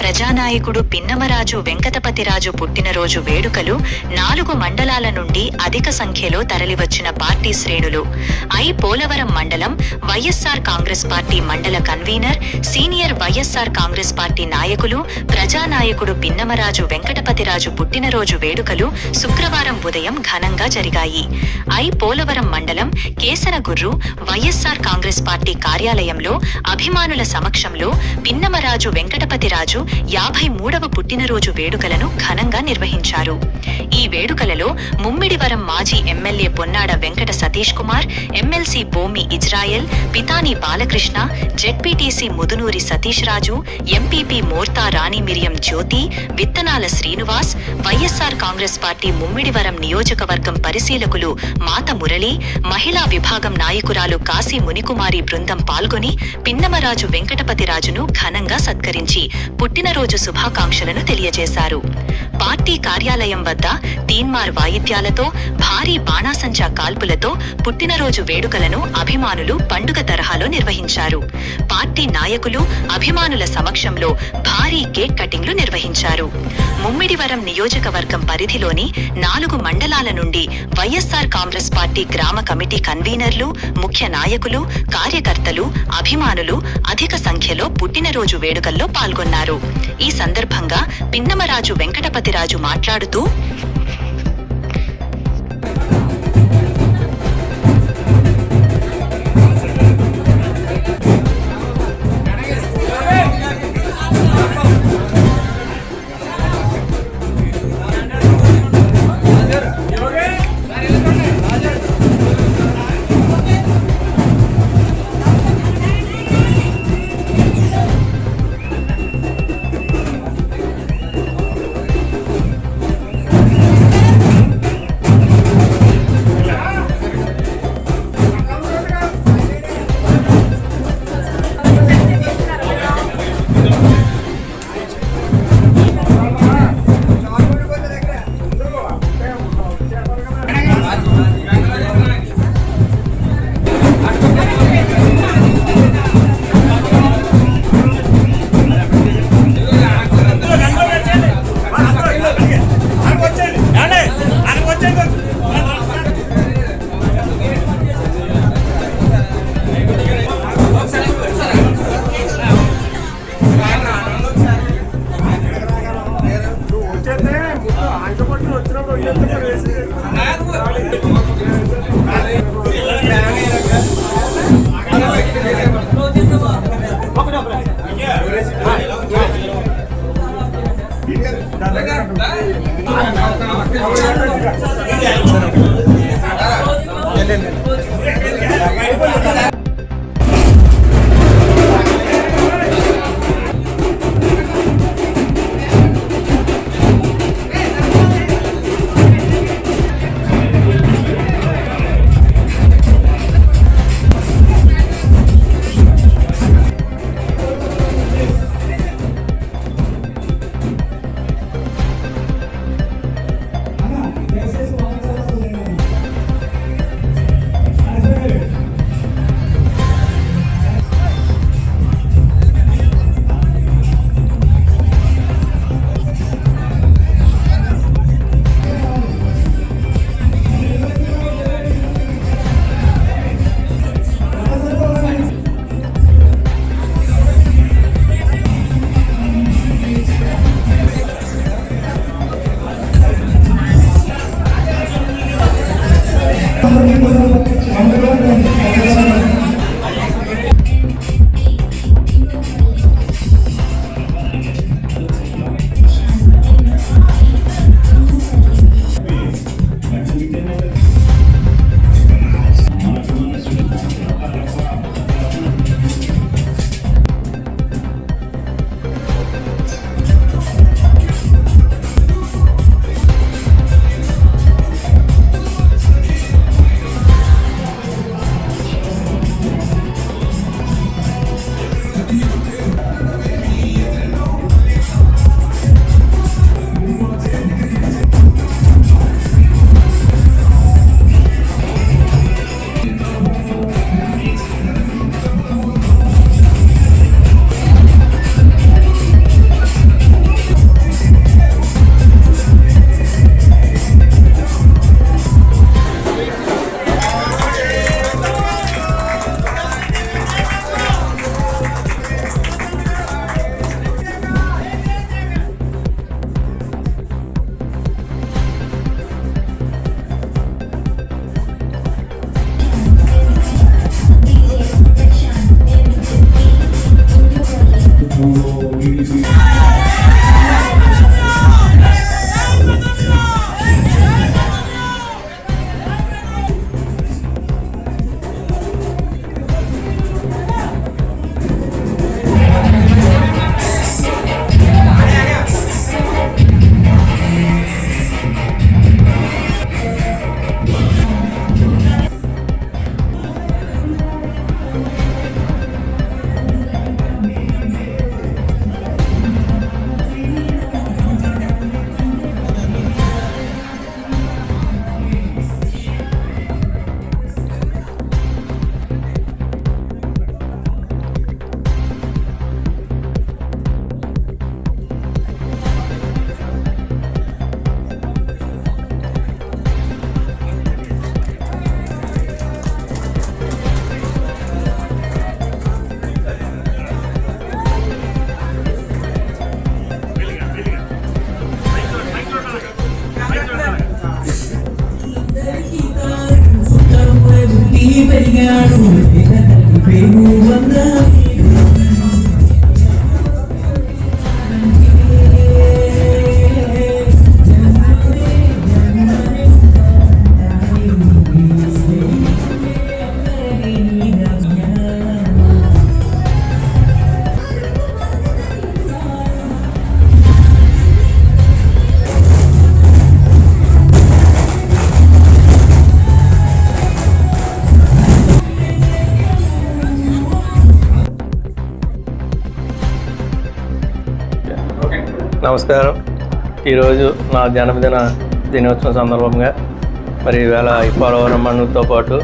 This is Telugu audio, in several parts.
ప్రజానాయకుడు పిన్నమరాజు వెంకటపతిరాజు పుట్టినరోజు వేడుకలు నాలుగు మండలాల నుండి అధిక సంఖ్యలో తరలివచ్చిన పార్టీ శ్రేణులు. ఐ. పోలవరం మండలం వైఎస్ఆర్ కాంగ్రెస్ పార్టీ మండల convener senior YSR Congress party నాయకులు ప్రజానాయకుడు పిన్నమరాజు వెంకటపతిరాజు పుట్టినరోజు వేడుకలు శుక్రవారం ఉదయం ఘనంగా జరిగాయి. ఐ. పోలవరం మండలం కేసనగుర్రు వైఎస్ఆర్ కాంగ్రెస్ పార్టీ కార్యాలయంలో అభిమానుల సమక్షంలో పిన్నమరాజు వెంకటపతిరాజు యాభై మూడవ పుట్టినరోజు వేడుకలను ఘనంగా నిర్వహించారు. ఈ వేడుకలలో ముమ్మిడివరం మాజీ MLA Ponnada Venkata Satish Kumar MLC Bomi Israel Pitani Balakrishna ZPTC Mudunuri Satish Raju MPP Morta Rani Miriam Jyothi Vithanala Srinivas YSR Congress Party Mummidivaram నియోజకవర్గం పరిశీలకులు మాత మురళి మహిళా విభాగం నాయకురాలు కాశీ మునికుమారి బృందం పాల్గొని పిన్నమరాజు వెంకటపతిరాజును ఘనంగా సత్కరించి పుట్టినరోజు శుభాకాంక్షలను తెలియజేశారు. పార్టీ కార్యాలయం వద్ద తీన్మార్ వాయిద్యాలతో భారీ బాణాసంచా కాల్పులతో పుట్టినరోజు వేడుకలను అభిమానులు పండుగ తరహాలో నిర్వహించారు. పార్టీ నాయకులు అభిమానుల సమక్షంలో భారీ కేక్ కటింగ్లు నిర్వహించారు. ముమ్మిడివరం నియోజకవర్గం పరిధిలోని నాలుగు మండలాల నుండి వైఎస్ఆర్ కాంగ్రెస్ పార్టీ గ్రామ కమిటీ కన్వీనర్లు ముఖ్య నాయకులు కార్యకర్తలు అభిమానులు అధిక సంఖ్యలో పుట్టినరోజు వేడుకల్లో పాల్గొన్నారు. ఈ సందర్భంగా పిన్నమరాజు వెంకటపతిరాజు మాట్లాడుతూ నమస్కారం. ఈరోజు నా జన్మదిన దినోత్సవం సందర్భంగా మరి ఈవేళ ఈ పోలవరం మండలంతో పాటు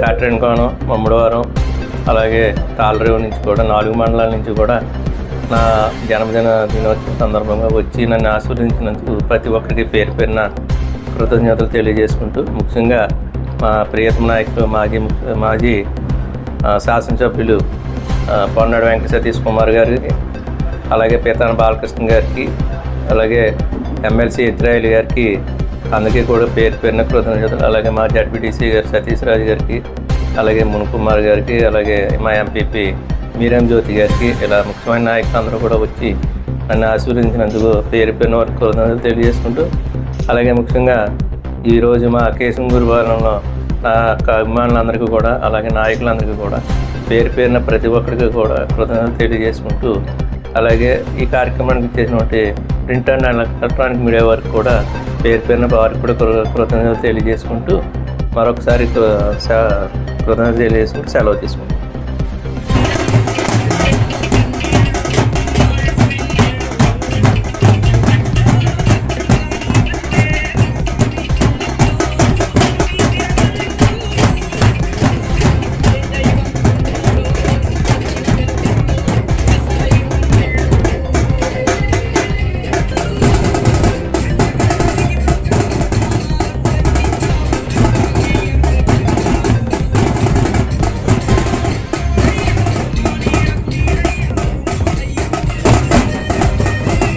కాట్రేన్ కోణం మమ్మడివారం అలాగే తాళరేవు నుంచి కూడా నాలుగు మండలాల నుంచి కూడా నా జన్మదిన దినోత్సవం సందర్భంగా వచ్చి నన్ను ఆస్వాదించినందుకు ప్రతి ఒక్కరికి పేరు పేరున కృతజ్ఞతలు తెలియజేసుకుంటూ ముఖ్యంగా మా ప్రియతమ నాయకులు మాజీ మాజీ శాసనసభ్యులు పొన్నాడు వెంకట సతీష్ కుమార్ గారికి అలాగే పీతాన బాలకృష్ణ గారికి అలాగే ఎమ్మెల్సీ ఇత్రాయిల్ గారికి అందుకే కూడా పేరు పేరున కృతజ్ఞతలు. అలాగే మా జడ్పీటీసీ గారు సతీష్ రాజు గారికి అలాగే మునుకుమార్ గారికి అలాగే మా ఎంపీపీ మీరం జ్యోతి గారికి ఇలా ముఖ్యమైన నాయకులు అందరూ కూడా వచ్చి నన్ను ఆశీర్వదించినందుకు పేరు పేరున వారికి కృతజ్ఞతలు తెలియజేసుకుంటూ అలాగే ముఖ్యంగా ఈరోజు మా కేశం గురువారంలో నా యొక్క అభిమానులందరికీ కూడా అలాగే నాయకులందరికీ కూడా పేరు పేరున ప్రతి ఒక్కరికి కూడా కృతజ్ఞతలు తెలియజేసుకుంటూ అలాగే ఈ కార్యక్రమానికి చేసినటువంటి ప్రింట్ అండ్ ఎలక్ట్రానిక్ మీడియా వారికి కూడా పేరు పేరున వారికి కూడా కృ- కృతజ్ఞతలు తెలియజేసుకుంటూ మరొకసారి కృ- కృతజ్ఞతలు తెలియజేసుకుంటూ సెలవు తీసుకుంటాం